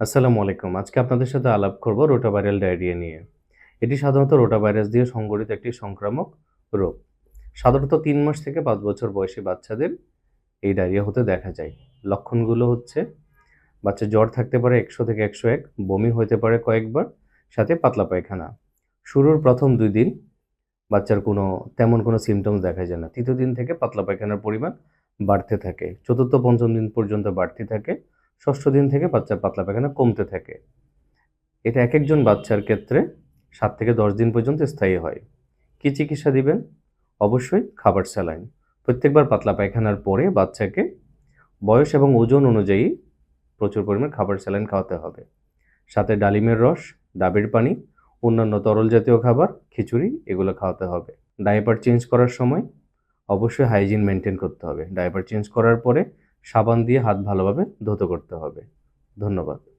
আসসালামু আলাইকুম। আজকে আপনাদের সাথে আলাপ করব রোটাভাইরাল ডায়রিয়া নিয়ে। এটি সাধারণত রোটাভাইরাস দিয়ে সংগঠিত একটি সংক্রামক রোগ। সাধারণত তিন মাস থেকে পাঁচ বছর বয়সী বাচ্চাদের এই ডায়রিয়া হতে দেখা যায়। লক্ষণগুলো হচ্ছে বাচ্চা জ্বর থাকতে পারে একশো থেকে একশো এক, বমি হতে পারে কয়েকবার, সাথে পাতলা পায়খানা। শুরুর প্রথম দুই দিন বাচ্চার কোনো, তেমন কোনো সিমটমস দেখা যায় না। তৃতীয় দিন থেকে পাতলা পায়খানার পরিমাণ বাড়তে থাকে। চতুর্থ, পঞ্চম দিন পর্যন্ত বাড়তে থাকে। ষষ্ঠ দিন থেকে বাচ্চার পাতলা পায়খানা কমতে থাকে। এটা এক একজন বাচ্চার ক্ষেত্রে সাত থেকে দশ দিন পর্যন্ত স্থায়ী হয়। কি চিকিৎসা দিবেন? অবশ্যই খাবার স্যালাইন। প্রত্যেকবার পাতলা পায়খানার পরে বাচ্চাকে বয়স এবং ওজন অনুযায়ী প্রচুর পরিমাণ খাবার স্যালাইন খাওয়াতে হবে। সাথে ডালিমের রস, ডাবের পানি, অন্যান্য তরল জাতীয় খাবার, খিচুড়ি এগুলো খাওয়াতে হবে। ডাইপার চেঞ্জ করার সময় অবশ্যই হাইজিন মেনটেন করতে হবে। ডাইপার চেঞ্জ করার পরে সাবান দিয়ে হাত ভালোভাবে ধুতে করতে হবে। ধন্যবাদ।